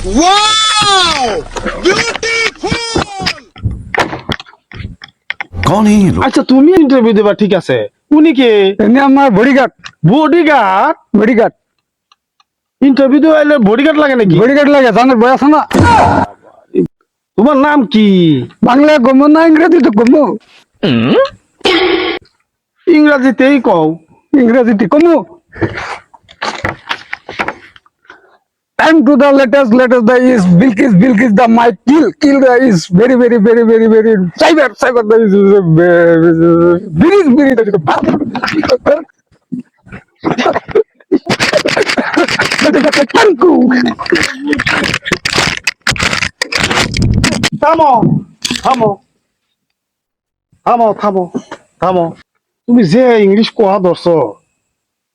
Wow! Beautiful! কন আচ্ছা তুমি ইন্টারভিউ দেবা ঠিক আছে। উনি কে? এমনি আমার বডিগার্ড বডিগার্ড বডিগার্ড ইন্টারভিউ দেওয়া এলে বডিগার্ড লাগে নাকি? বডিগার্ড লাগে জানার বয় না। তোমার নাম কি? বাংলা গমো না ইংরেজিতে গম্য ইংরেজিতেই কও। ইংরেজিতে গম্য time to the latest latest the is bilkis bilkis the my kill kill the is very very very very very cyber cyber the is very very থামো থামো থামো থামো থামো তুমি যে ইংলিশ কোয়া ধরছো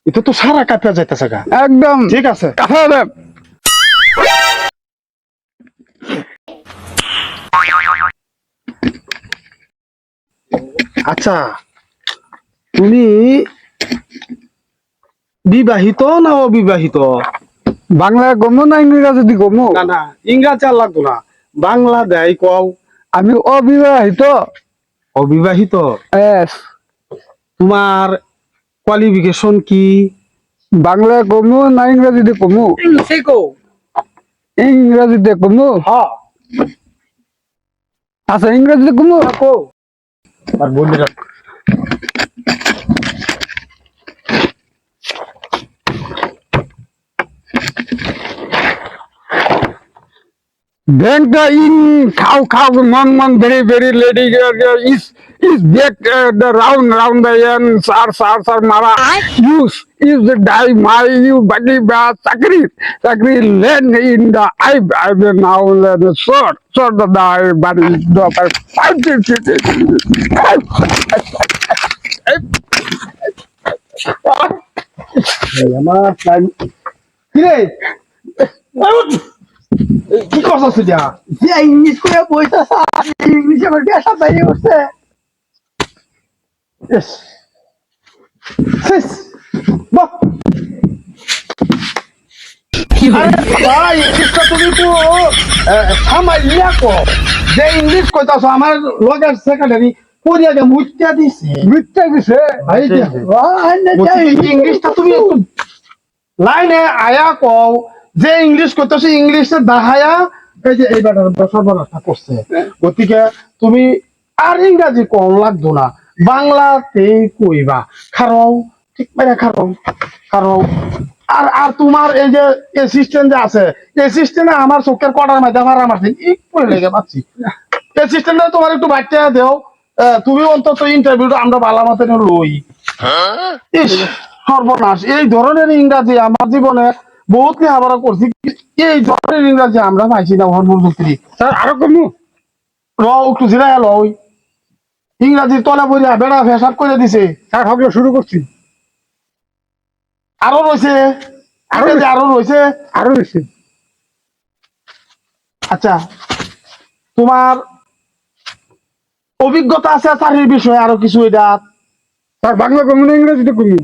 এটা তো সারা কাপড় যাইতেছে গা একদম ঠিক আছে কাফা আচ্ছা তুমি বিবাহিত না অবিবাহিত? বাংলা গমো না ইংরেজি গমো? না না ইংরাজি আর লাগতো না। বাংলা দেয় কও। আমি অবিবাহিত। অবিবাহিত. তোমার কোয়ালিফিকেশন কি? বাংলা কমু না ইংরেজিতে কমু ইংলিশে কও ইংরেজিতে কমু হ্যাঁ। আচ্ছা ইংরেজিতে কও আর বলি Then uh, in cow cow among among very very lady uh, is is back uh, the round round the end. Sar sar sar mara. Use is the die my you body ba sakri sakri land in the I I will now the sword sword the die body the five feet feet. Yama, কি করছিস দিয়া যে English করে বইতে English আমার পেশা বাইরে ভাই তুমি তো কো। যে ইংলিশ কইতাছ আমার লগের সেক্রেটারি পড়িয়া দে মুইটা দিছে। মিথ্যা দিছে? ভাই ইংলিশটা তুমি লাইনে আয়া কও যে ইংলিশ করতেছে ইংলিশে দাহায়া এই যে এই ব্যাটার সর্বনাশটা করছে। গতিকে তুমি আর ইংরাজি কম লাগতো না। বাংলাতেই কইবা। খারও ঠিক মানে খারও খারও। আর আর তোমার এই যে অ্যাসিস্ট্যান্ট যে আছে অ্যাসিস্ট্যান্টে আমার চোখের কটার মধ্যে আমার আমার এক করে লেগে পাচ্ছি অ্যাসিস্ট্যান্টে তোমার একটু বাচ্চা দেও। তুমি অন্তত ইন্টারভিউটা আমরা ভালো মতন লই। ইস, সর্বনাশ। এই ধরনের ইংরাজি আমার জীবনে বহুত লেখাপড়া করছি। এই ধরনের ইংরাজি আমরা পাইছি না ওর হরমুর স্যার আরও কমু। র একটু জিরাই লই ইংরাজির তলে বইরা বেড়া ফেসাব করে দিছে। স্যার হগলো শুরু করছি। আরও রয়েছে আরও আরও রয়েছে আরও বেশি আচ্ছা তোমার অভিজ্ঞতা আছে চাকরির বিষয়ে আরও কিছু এটা? স্যার বাংলা কমু না ইংরেজিতে কমু?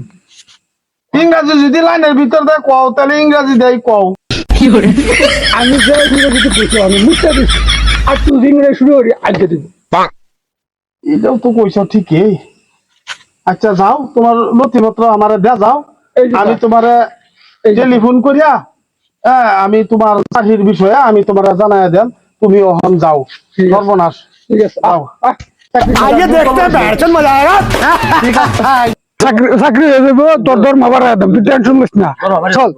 ইংরাজি যদি লাইনের ভিতর দেয় কও তাহলে ইংরাজি দেয় কও। আমি যে ইংরেজিতে কইছি আমি মিথ্যা দিছি আর তুই ইংরেজি শুরু করি আজকে দিব। এটাও তো কইছ ঠিকই। আচ্ছা যাও তোমার নথিপত্র আমার দেয়া যাও। এই আমি। তোমার এই যে টেলিফোন করিয়া হ্যাঁ আমি তোমার চাকরির বিষয়ে আমি তোমার জানাই দেন তুমি ওখান যাও। সর্বনাশ। ঠিক আছে। আহ, আগে দেখতে বেড়ছেন মজা আয়েগা ঠিক আছে। চাকরি হয়ে যাব তোর ধর। মাবার একদম তুই টেনশন নিস না। চল।